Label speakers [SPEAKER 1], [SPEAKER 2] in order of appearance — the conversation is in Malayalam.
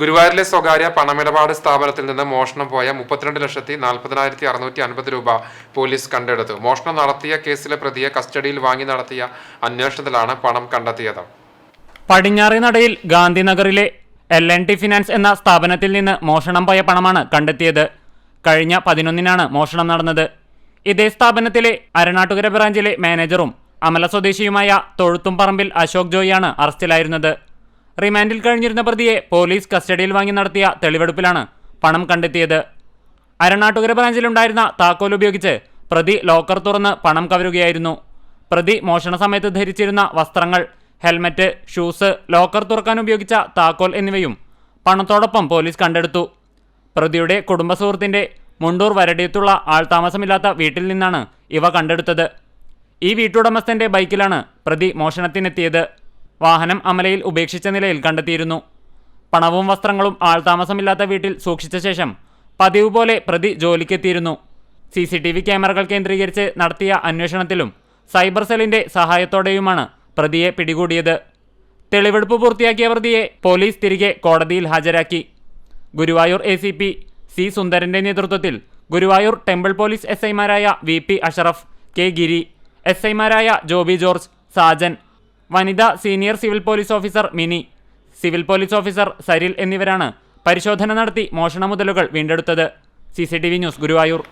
[SPEAKER 1] ഗുരുവായൂരിലെ സ്വകാര്യ പണമിടപാട് സ്ഥാപനത്തിൽ നിന്ന് മോഷണം പോയ മുപ്പത്തിരണ്ട് ലക്ഷത്തി നാൽപ്പതിനായിരത്തി അറുന്നൂറ്റി അൻപത് രൂപ പോലീസ് കണ്ടെടുത്തു. മോഷണം നടത്തിയ കേസിലെ പ്രതിയെ കസ്റ്റഡിയിൽ വാങ്ങി നടത്തിയ അന്വേഷണത്തിലാണ് പണം കണ്ടെത്തിയത്.
[SPEAKER 2] പടിഞ്ഞാറിനടയിൽ ഗാന്ധിനഗറിലെ എൽ എൻ ടി ഫിനാൻസ് എന്ന സ്ഥാപനത്തിൽ നിന്ന് മോഷണം പോയ പണമാണ് കണ്ടെത്തിയത്. കഴിഞ്ഞ പതിനൊന്നിനാണ് മോഷണം നടന്നത്. ഇതേ സ്ഥാപനത്തിലെ അരണാട്ടുകര ബ്രാഞ്ചിലെ മാനേജറും അമല സ്വദേശിയുമായ തൊഴുത്തുംപറമ്പിൽ അശോക് ജോയിയാണ് അറസ്റ്റിലായിരുന്നത്. റിമാൻഡിൽ കഴിഞ്ഞിരുന്ന പ്രതിയെ പോലീസ് കസ്റ്റഡിയിൽ വാങ്ങി നടത്തിയ തെളിവെടുപ്പിലാണ് പണം കണ്ടെത്തിയത്. അരണാട്ടുകര ബ്രാഞ്ചിലുണ്ടായിരുന്ന താക്കോൽ ഉപയോഗിച്ച് പ്രതി ലോക്കർ തുറന്ന് പണം കവരുകയായിരുന്നു. പ്രതി മോഷണ സമയത്ത് ധരിച്ചിരുന്ന വസ്ത്രങ്ങൾ ഹെൽമറ്റ് ഷൂസ് ലോക്കർ തുറക്കാൻ ഉപയോഗിച്ച താക്കോൽ എന്നിവയും പണത്തോടൊപ്പം പോലീസ് കണ്ടെടുത്തു. പ്രതിയുടെ കുടുംബ സുഹൃത്തിന്റെ മുണ്ടൂർ വരടിയത്തുള്ള ആൾതാമസമില്ലാത്ത വീട്ടിൽ നിന്നാണ് ഇവ കണ്ടെടുത്തത്. ഈ വീട്ടുടമസ്ഥന്റെ ബൈക്കിലാണ് പ്രതി മോഷണത്തിനെത്തിയത്. വാഹനം അമലയിൽ ഉപേക്ഷിച്ച നിലയിൽ കണ്ടെത്തിയിരുന്നു. പണവും വസ്ത്രങ്ങളും ആൾതാമസമില്ലാത്ത വീട്ടിൽ സൂക്ഷിച്ച ശേഷം പതിവ് പോലെ പ്രതി ജോലിക്കെത്തിയിരുന്നു. സി സി ടി വി ക്യാമറകൾ കേന്ദ്രീകരിച്ച് നടത്തിയ അന്വേഷണത്തിലും സൈബർ സെല്ലിന്റെ സഹായത്തോടെയുമാണ് പ്രതിയെ പിടികൂടിയത്. തെളിവെടുപ്പ് പൂർത്തിയാക്കിയ പ്രതിയെ പോലീസ് തിരികെ കോടതിയിൽ ഹാജരാക്കി. Guruvayur A C P C സുന്ദരന്റെ നേതൃത്വത്തിൽ ഗുരുവായൂർ ടെമ്പിൾ പോലീസ് എസ് ഐമാരായ V P Ashraf K Giri S ഐമാരായ ജോബി ജോർജ് സാജൻ വനിതാ senior civil police officer Mini. Civil police officer Saril എന്നിവരാണ് പരിശോധന നടത്തി മോഷണ മുതലുകൾ വീണ്ടെടുത്തത്. C news Guruvayur.